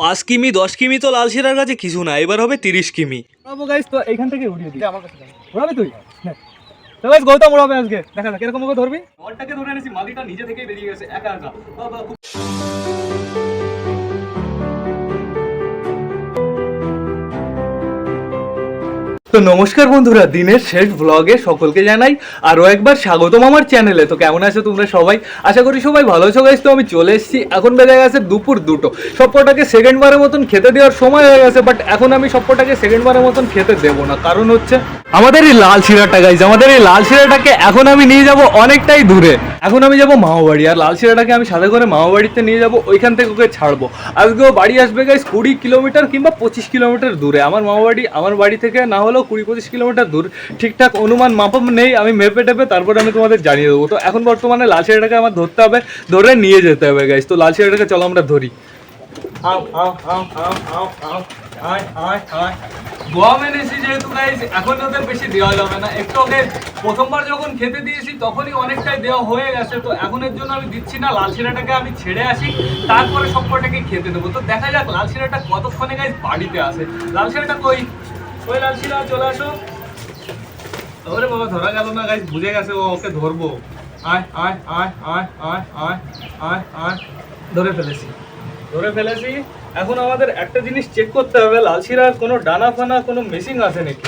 পাঁচ কিমি দশ কিমি তো লাল শিরার কাছে কিছু না এবার হবে তিরিশ কিমি। উড়াবো গাইস তো এইখান থেকে উড়িয়ে দিই। আমার কাছে উড়াবি তুই? নে। তো গাইস গৌতম উড়াবে আজকে। দেখা যাক এরকম ওকে ধরবি? ধরে এনেছি মালিটা নিজে থেকেই বেরিয়ে গেছে একা একা। তো নমস্কার বন্ধুরা, দিনের শেষ ব্লগে সকলকে জানাই আরও একবার স্বাগতম আমার চ্যানেলে তো কেমন আছো তোমরা সবাই? আশা করি সবাই ভালো আছো গাইস তো আমি চলে এসেছি। এখন বেজে গেছে দুপুর দুটো। সবকটাকে সেকেন্ড বারের মতন খেতে দেওয়ার সময় হয়ে গেছে বাট এখন আমি সবকটাকে সেকেন্ড বারের মতন খেতে দেবো না। কারণ হচ্ছে, আমাদের এই লাল শিরাটা গাইজ আমাদের এই লাল শিরাটাকে এখন আমি নিয়ে যাব অনেকটাই দূরে। এখন আমি যাব মামাবাড়ি, আর লাল শিরাটাকে আমি সাথে করে মামাবাড়িতে নিয়ে যাব, ওইখান থেকে ওকে ছাড়বো। আজকেও বাড়ি আসবে গাইজ কুড়ি কিলোমিটার কিংবা পঁচিশ কিলোমিটার দূরে। আমার মামাবাড়ি, আমার বাড়ি থেকে না হলেও কুড়ি পঁচিশ কিলোমিটার দূর ঠিকঠাক অনুমান মাপাম নেই আমি মেপে টেপে তারপরে আমি তোমাদের জানিয়ে দেবো। তো এখন বর্তমানে লাল শিরাটাকে আমার ধরতে হবে ধরে নিয়ে যেতে হবে গাইজ তো লাল শিরাটাকে চলো আমরা ধরি। আও আও আও আও আও আও আয় আয় আয় গোয়া এনেছি যেহেতু গাইজ এখন ওদের বেশি দেওয়া যাবে না। একটু ওকে প্রথমবার যখন খেতে দিয়েছি তখনই অনেকটাই দেওয়া হয়ে গেছে। তো এখন এর জন্য আমি দিচ্ছি না লাল শিরাটাকে আমি ছেড়ে আসি তারপরে সবকটাকে খেতে দেবো। তো দেখা যাক লাল শিরাটা কতক্ষণে গাইজ বাড়িতে আসে? লাল শিরাটা কই? লাল চলে আসো। ওরে বাবা ধরা গেল না গাইজ বুঝে গেছে ও ওকে ধরবো। আয় আয় আয় আয় আয় আয় আয় আয়। ধরে ফেলেছি। ধরে ফেলেছি। এখন আমাদের একটা জিনিস চেক করতে হবে লালশিরার কোনো ডানা ফানা কোনো মেশিং আছে নাকি?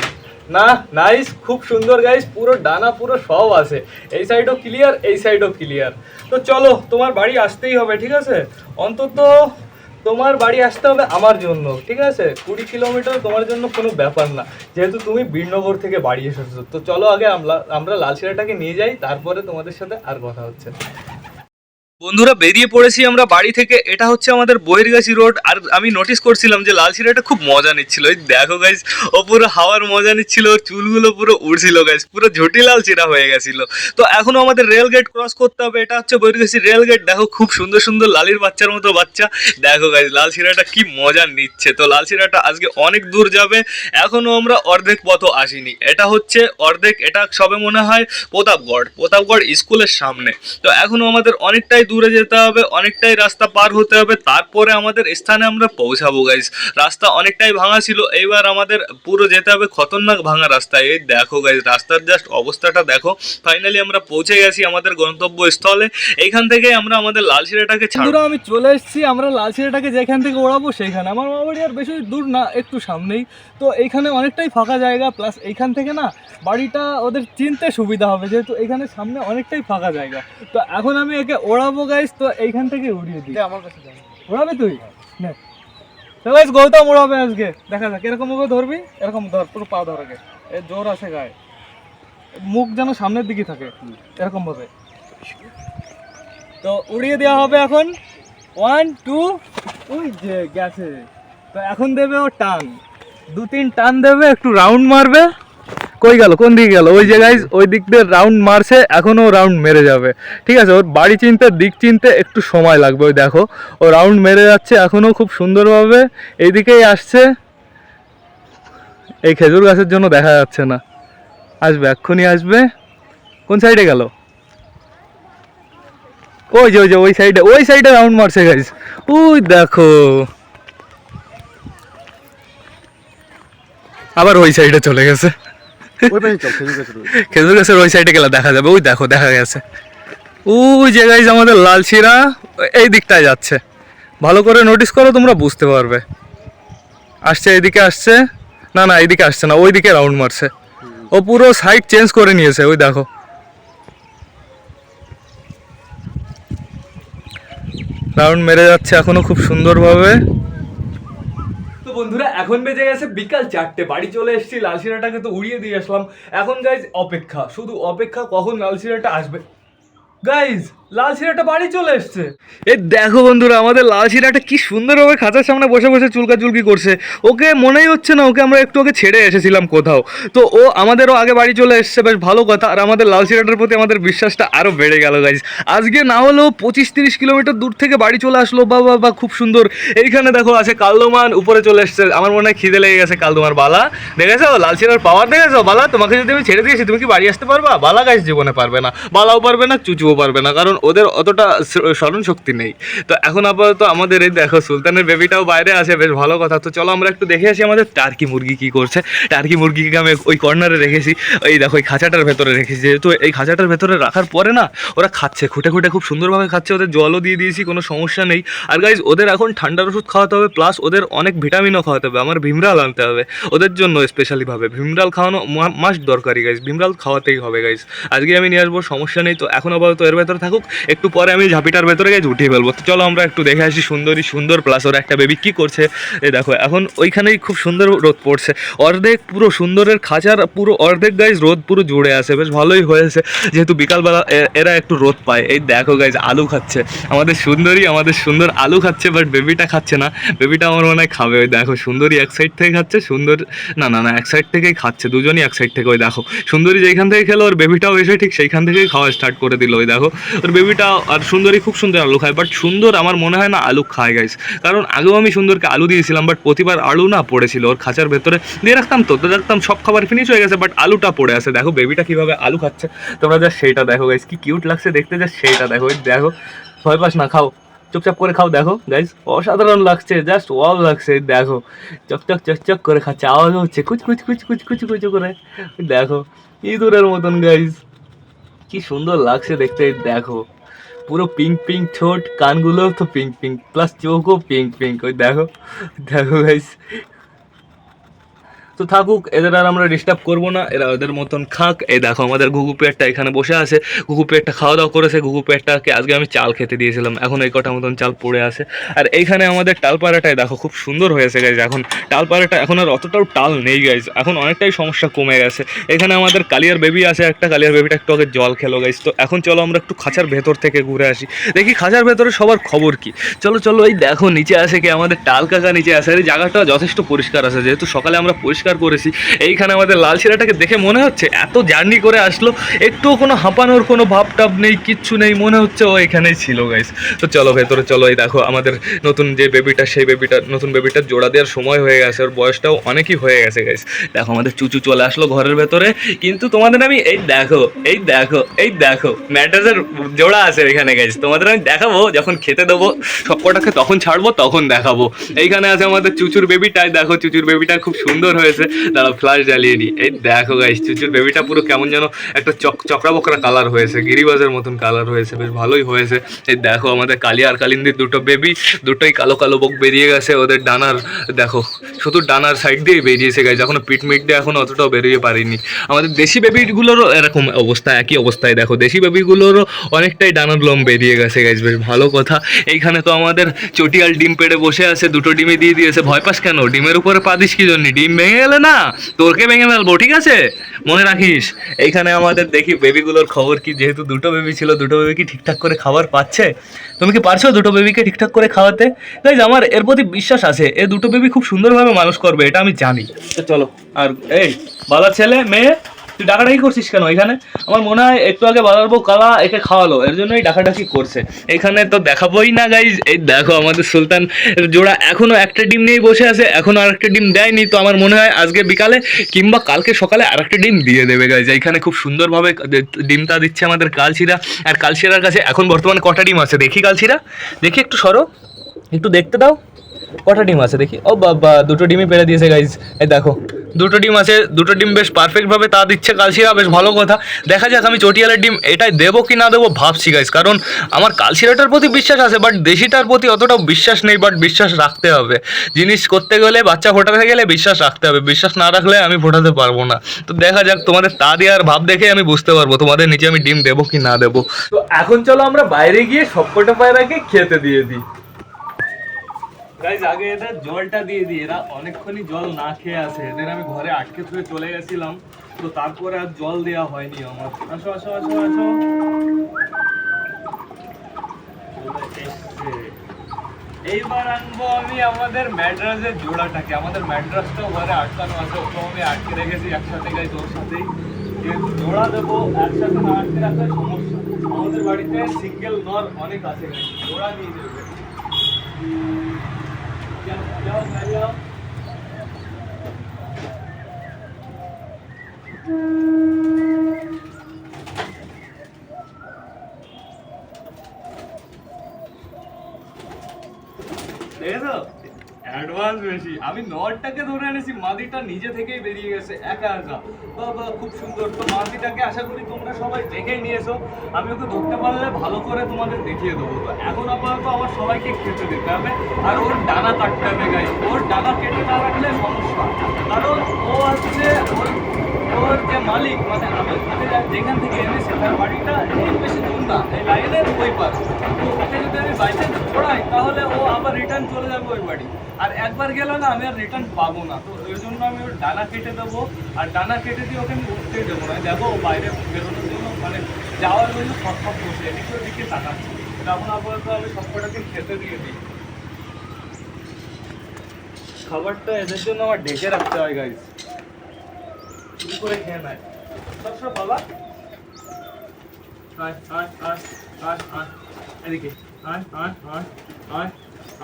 না নাইস খুব সুন্দর গাইস পুরো ডানা, পুরো সব আছে। এই সাইডও ক্লিয়ার এই সাইডও ক্লিয়ার তো চলো, তোমার বাড়ি আসতেই হবে, ঠিক আছে? অন্তত তোমার বাড়ি আসতে হবে আমার জন্য, ঠিক আছে? কুড়ি কিলোমিটার তোমার জন্য কোনো ব্যাপার না। যেহেতু তুমি বীরনগর থেকে বাড়ি এসেছ, তো চলো আগে আমরা আমরা লালশিরাটাকে নিয়ে যাই, তারপরে তোমাদের সাথে আর কথা হচ্ছে বন্ধুরা, বেরিয়ে পড়েছি আমরা বাড়ি থেকে। এটা হচ্ছে আমাদের বহিরগাছি রোড। আর আমি নোটিস করছিলাম যে লাল শিরাটা খুব মজা নিচ্ছিল। ওই দেখো গাইজ ও পুরো হাওয়ার মজা নিচ্ছিল, চুলগুলো পুরো উড়ছিল গাইজ পুরো ঝুটি লাল চিরা হয়ে গেছিল। তো এখনও আমাদের রেল গেট ক্রস করতে হবে। এটা হচ্ছে বহিরগাছি রেল গেট দেখো খুব সুন্দর সুন্দর লালির বাচ্চার মতো বাচ্চা। দেখো গাইজ লাল শিরাটা কি মজা নিচ্ছে। তো লাল শিরাটা আজকে অনেক দূর যাবে। এখনও আমরা অর্ধেক পথও আসিনি। এটা হচ্ছে অর্ধেক, এটা সবে মনে হয় প্রতাপগড়। প্রতাপগড় স্কুলের সামনে। তো এখনও আমাদের অনেকটাই দূরে যেতে হবে, অনেকটাই রাস্তা পার হতে হবে, তারপরে আমাদের স্থানে আমরা পৌঁছাবো গাইজ রাস্তা অনেকটাই ভাঙা ছিল, এইবার আমাদের পুরো যেতে হবে খতরনাক ভাঙা রাস্তায় এই দেখো গাইজ রাস্তার জাস্ট অবস্থাটা দেখো। ফাইনালি আমরা পৌঁছে গেছি আমাদের গন্তব্যস্থলে। এইখান থেকে আমরা আমাদের লালশিরাটাকে বন্ধুরা, আমি চলে এসেছি, আমরা লালশিরাটাকে যেখান থেকে ওড়াবো সেইখানে। আমার বাড়ি আর বেশি দূর না, একটু সামনেই। তো এইখানে অনেকটাই ফাঁকা জায়গা প্লাস এইখান থেকে না, বাড়িটা ওদের চিনতে সুবিধা হবে, যেহেতু এখানে সামনে অনেকটাই ফাঁকা জায়গা। তো এখন আমি একে ওড়াবো গাইস তো এইখান থেকে উড়িয়ে দিই। আমার কাছে ওড়াবি তুই? নে। তো গাইস গৌতম ওড়াবে আজকে। দেখা যাক এরকম ওকে ধরবি এরকম ধর পুরো পা ধর আগে। এ জোর আছে গায়ে মুখ যেন সামনের দিকে থাকে এরকম ভাবে। তো উড়িয়ে দেওয়া হবে এখন। ওয়ান টু ওই যে গেছে। তো এখন দেবে ও টান। দু তিন টান দেবে একটু রাউন্ড মারবে। কই গেল? কোন দিকে গেল? ওই জায়গায় ওই দিক দিয়ে রাউন্ড মারছে, এখনও রাউন্ড মেরে যাবে। ঠিক আছে? ওর বাড়ি চিনতে, দিক চিনতে একটু সময় লাগবে, ওই দেখো। ও রাউন্ড মেরে যাচ্ছে এখনও খুব সুন্দরভাবে। এইদিকেই আসছে। এই খেজুর গাছের জন্য দেখা যাচ্ছে না। আসবে, এক্ষুনি আসবে। কোন সাইডে গেল? ওই যে ওই যে, ওই সাইডে ওই সাইডে রাউন্ড মারছে গাইস ওই দেখো। আবার ওই সাইডে চলে গেছে। খেজুর গাছের ওই সাইডে। গেলে দেখা যাবে, ওই দেখো, দেখা গেছে। ওই যে গাইস আমাদের লাল শিরা, এই দিকটায় যাচ্ছে। ভালো করে নোটিস করো, তোমরা বুঝতে পারবে। আসছে এইদিকে আসছে। না না, এইদিকে আসছে না ওই দিকে রাউন্ড মারছে। ও পুরো সাইড চেঞ্জ করে নিয়েছে, ওই দেখো। রাউন্ড মেরে যাচ্ছে এখনও খুব সুন্দরভাবে। এখন বেজে গেছে বিকাল চারটে। বাড়ি চলে এসেছি লালশিরাটাকে তো উড়িয়ে দিয়ে আসলাম। এখন গাইজ অপেক্ষা। শুধু অপেক্ষা, কখন লালশিরাটা আসবে? গাইজ লাল শিরাটা বাড়ি চলে এসছে। এই দেখো বন্ধুরা, আমাদের লাল শিরাটা কি সুন্দরভাবে খাঁচার সামনে বসে বসে চুলকা চুলকি করছে। ওকে মনেই হচ্ছে না, ওকে আমরা একটু ওকে ছেড়ে এসেছিলাম কোথাও। তো ও আমাদেরও আগে বাড়ি চলে এসছে, বেশ ভালো কথা। আর আমাদের লাল শিরাটার প্রতি আমাদের বিশ্বাসটা আরও বেড়ে গেল গাইজ আজকে না হলেও পঁচিশ তিরিশ কিলোমিটার দূর থেকে বাড়ি চলে আসলো। বা বা খুব সুন্দর। এইখানে দেখো আছে কালদোমান, উপরে চলে এসছে। আমার মনে হয় খিদে লেগে গেছে কালদোমার বালা। দেখেছ? লাল শিরার পাওয়ার দেখেছ? বালা, তোমাকে যদি আমি ছেড়ে দিয়েছি, তুমি কি বাড়ি আসতে পারবা? বালা গাইজ জীবনে পারবে না। বালাও পারবে না, চুচুও পারবে না। কারণ ওদের অতটা স্মরণ শক্তি নেই। তো এখন আপাতত আমাদের এই দেখো, সুলতানের বেবিটাও বাইরে আছে, বেশ ভালো কথা। তো চলো আমরা একটু দেখে আসি আমাদের টার্কি মুরগি কি করছে। টার্কি মুরগিকে আমি ওই কর্নারে রেখেছি। এই দেখো, এই খাঁচাটার ভেতরে রেখেছি। যেহেতু এই খাঁচাটার ভেতরে রাখার পরে না, ওরা খাচ্ছে, খুঁটে খুঁটে খুব সুন্দরভাবে খাচ্ছে। ওদের জলও দিয়ে দিয়েছি, কোনো সমস্যা নেই। আর গাইজ ওদের এখন ঠান্ডার ওষুধ খাওয়াতে হবে প্লাস ওদের অনেক ভিটামিনও খাওয়াতে হবে। আমার ভীমরাল আনতে হবে। ওদের জন্য স্পেশালিভাবে ভীমরাল খাওয়ানো মাস্ট দরকারি গাইজ ভীমরাল খাওয়াতেই হবে গাইজ আজকে আমি নিয়ে আসব, সমস্যা নেই। তো এখন আপাতত এর ভেতরে থাকুক। একটু পরে আমি ঝাঁপিটার ভেতরে গাইজ উঠিয়ে ফেলব। তো চলো আমরা একটু দেখে আসি সুন্দরী, সুন্দর প্লাস ওর একটা বেবি কী করছে। এই দেখো, এখন ওইখানেই খুব সুন্দর রোদ পড়ছে। অর্ধেক পুরো সুন্দরের খাঁচার, পুরো অর্ধেক গাইজ রোদ পুরো জুড়ে আছে, বেশ ভালোই হয়েছে। যেহেতু বিকালবেলা এরা একটু রোদ পায়। এই দেখো গাইজ আলু খাচ্ছে। আমাদের সুন্দরী, আমাদের সুন্দর আলু খাচ্ছে বাট বেবিটা খাচ্ছে না। বেবিটা আমার মনে হয় খাবে। ওই দেখো, সুন্দরী এক সাইড থেকে খাচ্ছে, সুন্দর, না না না, এক সাইড থেকেই খাচ্ছে। দুজনই এক সাইড থেকে, ওই দেখো। সুন্দরী যেখান থেকে খেলো, ওর বেবিটাও এসে ঠিক সেইখান থেকেই খাওয়া স্টার্ট করে দিল, ওই দেখো। ওর বেবিটা আর সুন্দরী খুব সুন্দর আলু খায় বাট সুন্দর আমার মনে হয় না আলু খায় গাইস কারণ আগেও আমি সুন্দরকে আলু দিয়েছিলাম বাট প্রতিবার আলু না পড়েছিল, ওর খাঁচার ভেতরে। দিয়ে রাখতাম তো তো রাখতাম, সব খাবার ফিনিশ হয়ে গেছে বাট আলুটা পড়ে আছে। দেখো বেবিটা কীভাবে আলু খাচ্ছে। তোমরা যা সেইটা দেখো গাইস কি কিউট লাগছে দেখতে যা সেইটা দেখো দেখো। ভয় পাস না, খাও। চুপচাপ করে খাও, দেখো গাইস অসাধারণ লাগছে জাস্ট ওয়াও লাগছে দেখো। চকচক চকচক করে খাচ্ছে, আওয়াজ হচ্ছে, কুচ কুচ কুচ কুচ কুচ করে। দেখো, ইঁদুরের মতন গাইস কি সুন্দর লাগছে দেখতে, দেখো। পুরো পিঙ্ক পিঙ্ক ছোট কানগুলো তো পিঙ্ক পিঙ্ক প্লাস চোখও পিঙ্ক পিঙ্ক ওই দেখো। দেখো গাইস তো থাকুক, এদের আর আমরা ডিস্টার্ব করব না। এরা ওদের মতন খাক। এই দেখো, আমাদের ঘুঘু পেটটা এখানে বসে আছে। ঘুঘু পেটটা খাওয়া দাওয়া করেছে। ঘুঘু পেটটাকে আজকে আমি চাল খেতে দিয়েছিলাম। এখন এই কটা মতন চাল পড়ে আছে। আর এইখানে আমাদের টালপাড়াটায় দেখো, খুব সুন্দর হয়েছে গাইজ এখন টালপাড়াটা এখন আর অতটাও টাল নেই গাইজ এখন অনেকটাই সমস্যা কমে গেছে। এখানে আমাদের কালিয়ার বেবি আছে একটা। কালিয়ার বেবিটা একটু আগে জল খেলো গাইজ তো এখন চলো আমরা একটু খাঁচার ভেতর থেকে ঘুরে আসি। দেখি খাঁচার ভেতরে সবার খবর কি। চলো চলো, এই দেখো, নিচে আসে কি? আমাদের টাল কাকা নিচে আসে আর এই জায়গাটা যথেষ্ট পরিষ্কার আছে। যেহেতু সকালে আমরা পরিষ্কার করেছি। এইখানে আমাদের লাল শিরাটাকে দেখে মনে হচ্ছে এত জার্নি করে আসলো, একটুও কোনো হাঁপানোর কোনো ভাব টাব নেই, কিচ্ছু নেই, মনে হচ্ছে ও এখানেই ছিল গাইস তো চলো ভেতরে, চলো এই দেখো, আমাদের নতুন যে বেবিটা সেই বেবিটা নতুন বেবিটার জোড়া দেওয়ার সময় হয়ে গেছে, ওর বয়সটাও অনেকই হয়ে গেছে গাইস দেখো, আমাদের চুচু চলে আসলো ঘরের ভেতরে, কিন্তু তোমাদের আমি, এই দেখো এই দেখো এই দেখো, ম্যাট্রেসের জোড়া আছে এখানে গাইস তোমাদের আমি দেখাবো, যখন খেতে দেবো, সব কটাকে তখন ছাড়বো, তখন দেখাবো। এইখানে আছে আমাদের চুচুর বেবিটাই দেখো, চুচুর বেবিটা খুব সুন্দর হয়েছে। দাঁড়াও ফ্লাশ জ্বালিয়ে নি। এই দেখো গাইস চুচুর বেবিটা পুরো কেমন যেন একটা চক চকরা বকরা কালার হয়েছে, গিরিবাজের মতন কালার হয়েছে, বেশ ভালোই হয়েছে। এই দেখো আমাদের কালিয়া আর কালিন্দির দুটো বেবি দুটোই কালো কালো বক বেরিয়ে গেছে, ওদের ডানার, দেখো, শুধু ডানার সাইড দিয়ে বেরিয়েছে গাইজ এখনও পিট মিট দিয়ে এখনও অতটাও বেরিয়ে পারিনি। আমাদের দেশি বেবিগুলোরও এরকম অবস্থা, একই অবস্থায় দেখো, দেশি বেবিগুলোরও অনেকটাই ডানার লোম বেরিয়ে গেছে গাইজ বেশ ভালো কথা। এইখানে তো আমাদের চটিয়াল ডিম পেড়ে বসে আছে, দুটো ডিমে দিয়ে দিয়েছে, ভয় পাস কেন? ডিমের উপরে পা দিস কি জন্য? ডিম ভেঙে গেলে না, তোরকে ভেঙে ফেলব, ঠিক আছে? মনে রাখিস, এইখানে আমাদের দেখি বেবিগুলোর খবর কি? যেহেতু দুটো বেবি ছিল, দুটো বেবি কি ঠিকঠাক করে খাবার পাচ্ছে? তুমি কি পারছ দুটো বেবিকে ঠিকঠাক করে খাওয়াতে? গাইজ আমার এর প্রতি বিশ্বাস আছে, এ দুটো বেবি খুব সুন্দরভাবে মানুষ করবে, এটা আমি জানি। চলো, আর এই, বালা ছেলে, মেয়ে তুই ডাকাডাকি করছিস কেন? এখানে আমার মনে হয় একটু আগে বালার বউ কালা একে খাওয়ালো, এর জন্যই ডাকাডাকি করছে। এখানে তো দেখাবোই না গাইজ এই দেখো, আমাদের সুলতান জোড়া এখনও একটা ডিম নিয়েই বসে আছে, এখনও আরেকটা ডিম দেয়নি। তো আমার মনে হয় আজকে বিকালে কিংবা কালকে সকালে আরেকটা ডিম দিয়ে দেবে গাইজ এখানে খুব সুন্দরভাবে ডিমটা দিচ্ছে আমাদের কালশিরা। আর কালশিরার কাছে এখন বর্তমানে কটা ডিম আছে? দেখি কালশিরা। দেখি একটু সরো। একটু দেখতে দাও। কটা ডিম আছে? দেখি। ও বাবা, দুটো ডিমই পেরে দিয়েছে গাইজ এই দেখো। দুটো ডিম আছে, দুটো ডিম বেশ পারফেক্টভাবে তা দিচ্ছে কালশিরা, বেশ ভালো কথা। দেখা যাক আমি চটিয়ালের ডিম এটাই দেবো কি না দেবো ভাবছি গাইজ কারণ আমার কালশিরাটার প্রতি বিশ্বাস আছে বাট দেশিটার প্রতি অতটাও বিশ্বাস নেই বাট বিশ্বাস রাখতে হবে। জিনিস করতে গেলে, বাচ্চা ফোটাতে গেলে বিশ্বাস রাখতে হবে। বিশ্বাস না রাখলে আমি ফোটাতে পারব না। তো দেখা যাক তোমাদের তা দেওয়ার ভাব দেখে আমি বুঝতে পারব তোমাদের নিচে আমি ডিম দেবো কি না দেবো। তো এখন চলো আমরা বাইরে গিয়ে সবকটা পায়রাকে খেতে দিয়ে দিই। গাইজ আগে এদের জলটা দিয়ে দিই। এরা অনেকক্ষণই জল না খেয়ে আছে। এদের আমি ঘরে আটকে থুয়ে চলে গেছিলাম। তো তারপরে আর জল দেওয়া হয়নি আমার। আসো আসো আসো আসো। এইবার আনব আমি আমাদের ম্যাড্রাসের জোড়াটাকে। আমাদের ম্যাড্রাসটাও ঘরে আটকানো আছে। ওটাও আমি আটকে রেখেছি একসাথে গাই তোর সাথেই। জোড়া দেবো একসাথে না আটকে রাখলে সমস্যা। আমাদের বাড়িতে সিঙ্গেল নর অনেক আছে জোড়া নিয়ে দেবে 네, 내서. যাও। বেশি। আমি নরটাকে ধরে এনেছি, মাদিটা নিজে থেকেই বেরিয়ে গেছে, একা একা বাবা, খুব সুন্দর। তো মাদিটাকে আশা করি তোমরা সবাই দেখেই নিয়েছো। আমি ওকে ধরতে পারলে ভালো করে তোমাদের দেখিয়ে দেবো। তো এখন আপাতত আমার সবাইকে খেতে দিতে হবে। আর ওর ডানা কাটতে হবে গাই ওর ডানা কেটে না রাখলে সমস্যা। কারণ ও হচ্ছে ওর ওর যে মালিক মানে আমি যেখান থেকে এনেছি, তার বাড়িটা বেশি দূর না, এই লাইনের ওই পাশ। তো ওকে যদি আমি বাইচান্স ছড়াই তাহলে ও আবার রিটার্ন চলে যাবে ওই বাড়ি। আর একবার গেলে না আমি আর রিটার্ন পাবো না। তো ওই জন্য আমি ওর ডানা কেটে দেবো। আর ডানা কেটে দিয়ে ওকে আমি উঠতেই দেবো না। দেখো বাইরে বেরোনোর জন্য মানে যাওয়ার জন্য ছটফট বসে এদিকে ওদিকে তাকাচ্ছে। তখন আপাতত আমি সবকটাকে খেতে দিয়ে দিই। খাবারটা এদের জন্য আমার ডেকে রাখতে হয় গাইজ চুরি করে খেয়ে নেয়। সব সব বাবা। আয় আয় আয় আয় আয়। এদিকে। আয় আয় আয় আয়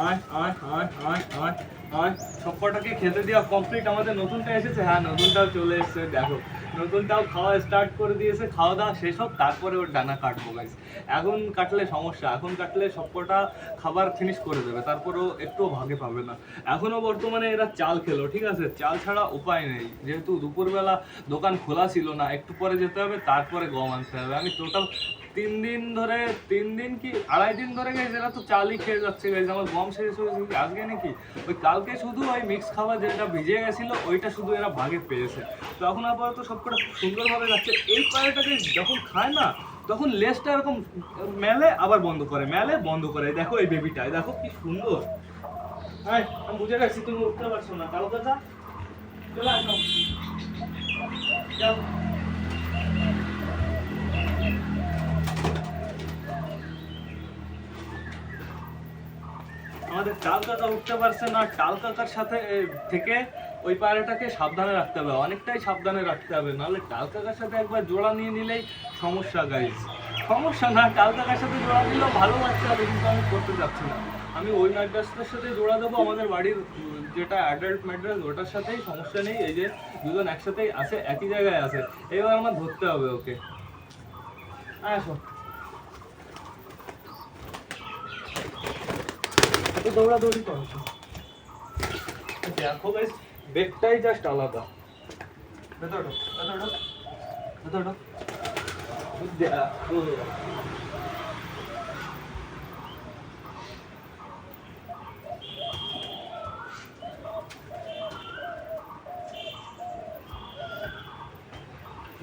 আয় আয় আয় আয় আয় আয়। সবকটাকে খেতে দেওয়া কমপ্লিট আমাদের নতুনটা এসেছে। হ্যাঁ নতুনটাও চলে এসেছে, দেখো। নতুনটাও খাওয়া স্টার্ট করে দিয়েছে, খাওয়া দাওয়া শেষ হোক, তারপরে ওর ডানা কাটবো গাইজ এখন কাটলে সমস্যা, এখন কাটলে সবকটা খাবার ফিনিশ করে দেবে, তারপরেও একটুও ভাগে পাবে না। এখনও বর্তমানে এরা চাল খেলো, ঠিক আছে? চাল ছাড়া উপায় নেই। যেহেতু দুপুরবেলা দোকান খোলা ছিল না, একটু পরে যেতে হবে, তারপরে গম আনতে হবে। আমি টোটাল তিন দিন ধরে, তিন দিন কি, আড়াই দিন ধরে গেছে এরা তো চালই খেয়ে যাচ্ছে গেছে আমার গম শেষ হয়েছে আজকে নাকি ওই কালকে শুধু ওই মিক্স খাবার যেটা ভিজে গেছিল, ওইটা শুধু এরা ভাগে পেয়েছে। তো এখন আপাতত সবকটা খুব সুন্দরভাবে যাচ্ছে। এই পায়রাটাকে যখন খায় না, তখন লেজটা এরকম মেলে, আবার বন্ধ করে, মেলে, বন্ধ করে। দেখো এই বেবিটা দেখো কি সুন্দর। হ্যাঁ আমি বুঝে গেছি, তুমি উঠতে পারছ না। কালো কথা চলে আসো। আমাদের টাল কাকা উঠতে পারছে না টাল কাকার সাথে থেকে ওই পায়রাটাকে সাবধানে রাখতে হবে, অনেকটাই সাবধানে রাখতে হবে, নাহলে টাল কাকার সাথে একবার জোড়া নিয়ে নিলেই সমস্যা গাইজ সমস্যা না টাল কাকার সাথে জোড়া নিলেও ভালো লাগতে হবে, কিন্তু আমি করতে চাচ্ছি না। আমি ওই ম্যাড্রাসটার সাথে জোড়া দেবো, আমাদের বাড়ির যেটা অ্যাডাল্ট ম্যাড্রাস ওটার সাথেই সমস্যা নেই, এই যে দুজন একসাথেই আছে, একই জায়গায় আছে, এবার আমার ধরতে হবে ওকে আসো। এত দৌড়াদৌড়ি করো। দেখো গাইস বেগটাই জাস্ট আলাদা। ভেতর ঢোক, ভেতর ঢোক, ভেতর।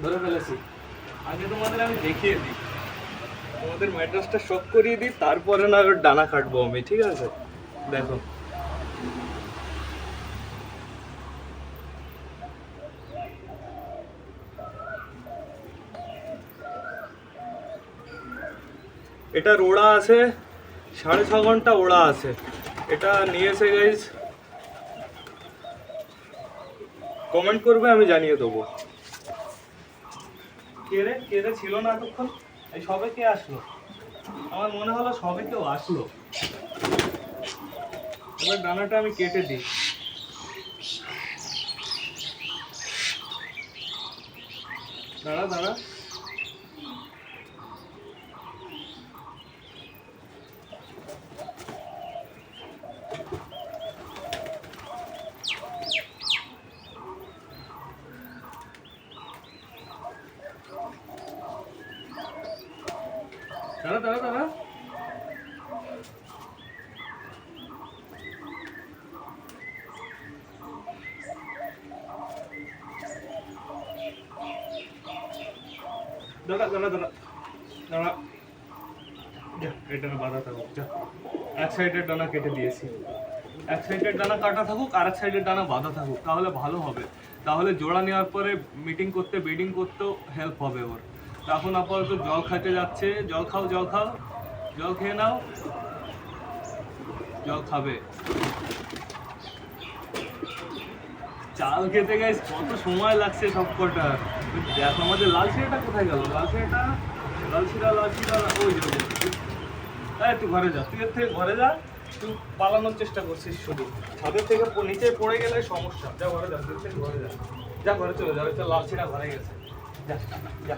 ধরে ফেলেছি। আগে তোমাদের আমি দেখিয়ে দিই। তোমাদের ম্যাট্রাসটা শক করিয়ে দিই তারপরে না ডানা কাটবো আমি ঠিক আছে? দেখো। এটা ওড়া আছে, সাড়ে ছ ঘণ্টা ওড়া আছে। এটা নিয়েছে গাইজ কমেন্ট করবে, আমি জানিয়ে দেবো। কে রে কে রে ছিল না এতক্ষণ? এই সবে কে আসলো? আমার মনে হলো সবে কেউ আসলো। এবার দানাটা আমি কেটে দিই। দাঁড়া দাঁড়া দাঁড়া দাঁড়া দাঁড়া দাঁড়া দাঁড়া। যা এই বাঁধা থাকুক, যা। এক সাইডের ডানা কেটে দিয়েছি। এক সাইডের ডানা কাটা থাকুক আর এক সাইডের ডানা বাঁধা থাকুক, তাহলে ভালো হবে। তাহলে জোড়া নেওয়ার পরে মিটিং করতে ব্রিডিং করতেও হেল্প হবে ওর। তো এখন আপাতত জল খাইতে যাচ্ছে। জল খাও জল খাও। জল খেয়ে নাও। জল খাবে। চাল খেতে গাইস কত সময় লাগছে সব কটা দেখো, আমাদের লাল শিরাটা কোথায় গেল? লাল শিরাটা লাল শিরা লাল শিরা ওই। এই, তুই ঘরে যা, তুই এর থেকে ঘরে যা তুই পালানোর চেষ্টা করছিস শুধু। ছাদের থেকে নিচে পড়ে গেলে সমস্যা। যা ঘরে যা, তুই ঘরে যা। যা, ঘরে চলে যা তো লাল শিরা ঘরে গেছে। যা যা।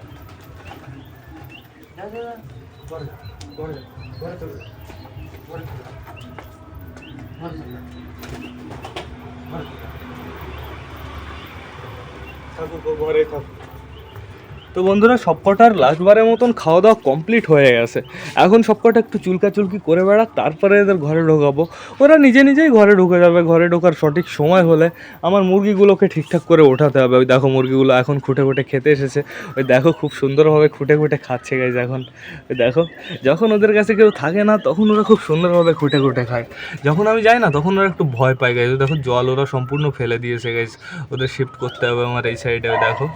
যা যা। ঘরে যা ঘরে যা, ঘরে চলে যা, ঘরে চলে যা, ঘরে চলে যা। ঘরে থাকুক তো বন্ধুরা, সবকটার লাস্টবারের মতন খাওয়া দাওয়া কমপ্লিট হয়ে গেছে। এখন সবকটা একটু চুলকা চুলকি করে বেড়াক, তারপরে এদের ঘরে ঢোকাবো। ওরা নিজে নিজেই ঘরে ঢুকে যাবে, ঘরে ঢোকার সঠিক সময় হলে আমার মুরগিগুলোকে ঠিকঠাক করে ওঠাতে হবে। ওই দেখো মুরগিগুলো এখন খুঁটে খুঁটে খেতে এসেছে। ওই দেখো খুব সুন্দরভাবে খুঁটে খুঁটে খাচ্ছে গাইজ এখন। ওই দেখো, যখন ওদের কাছে কেউ থাকে না, তখন ওরা খুব সুন্দরভাবে খুঁটে খুঁটে খায়। যখন আমি যাই না, তখন ওরা একটু ভয় পায় গাইজ দেখো জল ওরা সম্পূর্ণ ফেলে দিয়েছে গাইজ ওদের শিফট করতে হবে আমার এই সাইডে দেখো।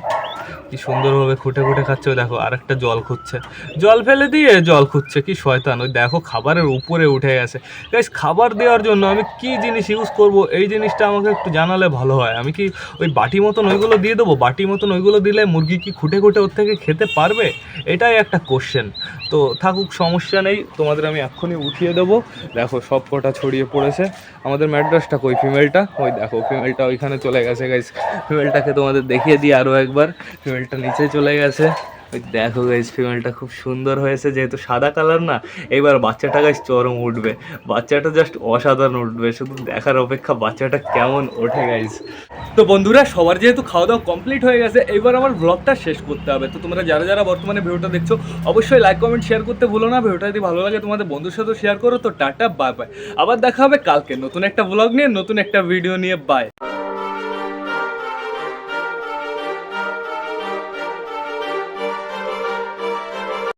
কি সুন্দরভাবে খুঁটে খুঁটে খাচ্ছে, ওই দেখো আরেকটা জল খুঁজছে। জল ফেলে দিয়ে জল খুঁজছে, কি শয়তান, ওই দেখো খাবারের উপরে উঠে গেছে। গাইস খাবার দেওয়ার জন্য আমি কি জিনিস ইউজ করব? এই জিনিসটা আমাকে একটু জানালে ভালো হয়। আমি কি ওই বাটি মতন ওইগুলো দিয়ে দেবো? বাটি মতন ওইগুলো দিলে মুরগি কি খুঁটে খুঁটে ওর থেকে খেতে পারবে? এটাই একটা কোশ্চেন তো থাকুক, সমস্যা নেই। তোমাদের আমি এক্ষুনি উঠিয়ে দেবো। দেখো সব কটা ছড়িয়ে পড়েছে। আমাদের ম্যাড্রাসটা কই? ফিমেলটা? ওই দেখো, ফিমেলটা ওইখানে চলে গেছে গাইস ফিমেলটাকে তোমাদের দেখিয়ে দিই আরও একবার। ফিমেলটা নিচে চলে গেছে ওই দেখো গাইস ফিমেলটা খুব সুন্দর হয়েছে, যেহেতু সাদা কালার না এবার বাচ্চাটা গাইস চরম উঠবে। বাচ্চাটা জাস্ট অসাধারণ উঠবে, শুধু দেখার অপেক্ষা বাচ্চাটা কেমন ওঠে গাইজ তো বন্ধুরা, সবার যেহেতু খাওয়া দাওয়া কমপ্লিট হয়ে গেছে এবার আমার ব্লগটা শেষ করতে হবে। তো তোমরা যারা যারা বর্তমানে ভিডিওটা দেখছ, অবশ্যই লাইক কমেন্ট শেয়ার করতে ভুলো না। ভিডিওটা যদি ভালো লাগে তোমাদের বন্ধুর সাথে শেয়ার করো। তো টাটা বাই বাই আবার দেখা হবে কালকে নতুন একটা ব্লগ নিয়ে, নতুন একটা ভিডিও নিয়ে বাই